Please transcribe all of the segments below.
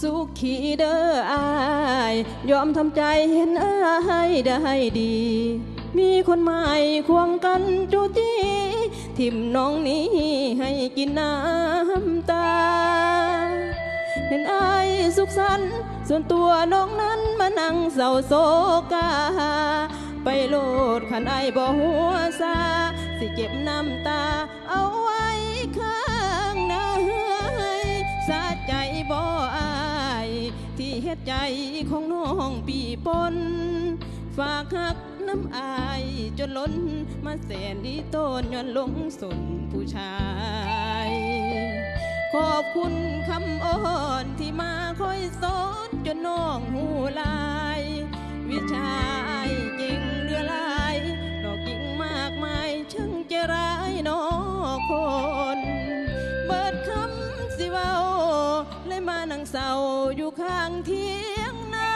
สุขีเด้ออายยอมทำใจเห็นอายได้ดี มีคนใหม่ควงกันจูจีทิมน้องนี้ให้กินน้ำตา เห็นอายสุขสันต์ส่วนตัวน้องนั้นมานั่งเศร้าโศกา ไปโลดขันไอบ่หัวซา สิเก็บน้ำตาเอาไว้ข้างในส ที่เฮ็ดใจของน้องปีปนฝากหักน้ำอายจนล้นมาแสนดีต้นย้อนหลงสนผู้ชาย ขอบคุณคำอ้อนที่มาคอยสอนจนน้องหูลาย วิชา เศร้าอยู่ข้างเทียงนา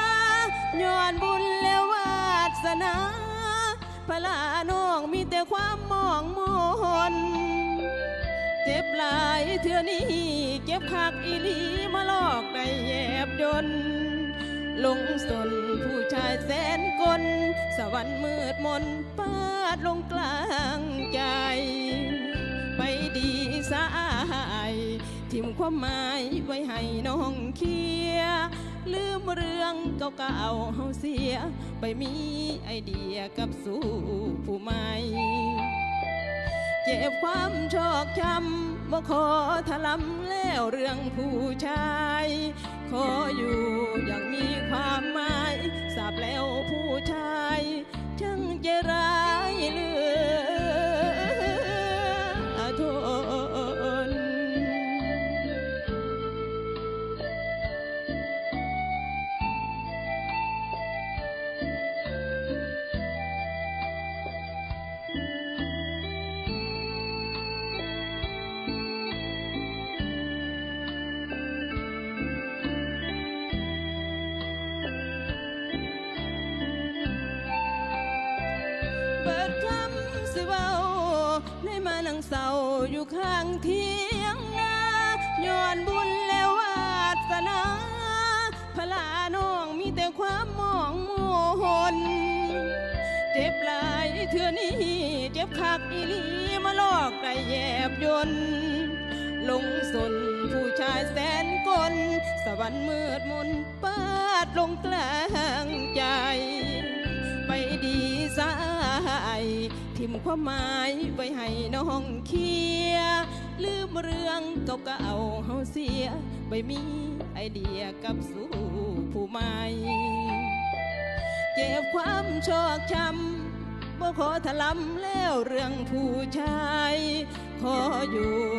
ย้อนบุญแล้ววาสนาพลาน้องมีแต่ความมองมนเจ็บหลายเทื่อนี้เก็บคักอีลีมาลอกได้แยบยนลงสนผู้ชายแสนกล สวรรค์มืดมนปาดลงกลางใจ ไปดีสา ทิมความหมายไว้ให้น้องเคียร์ลืมเรื่องเก่าๆเฮาเสีย ไปมีไอเดียกับสู่ผู้ใหม่เจ็บความชอกช้ำบ่ขอถลำแล้วเรื่องผู้ชาย ขออยู่อย่างมีความหมายทราบแล้วผู้ชายช่างใจรา เปิดคำสิเว้าในมานั่งเศร้าอยู่ข้างเทียงนาย้อนบุญแล้ววาสนาพลาน้องมีแต่ความมองโมหนเจ็บหลายเทือนี้เจ็บคักอีลีมาลอกได้แยบยนลงสนผู้ชายแสนกลสวรรค์มืดมนปาดลงกลางใจ ไปดีสายทิมความหมายไว้ให้น้องเคีย ลืมเรื่องเก่าๆเฮาเสียไปมีไอเดียกับสู่ผู้ใหม่เจ็บความชอกช้ำบ่ขอถลำแล้วเรื่องผู้ชาย ขออยู่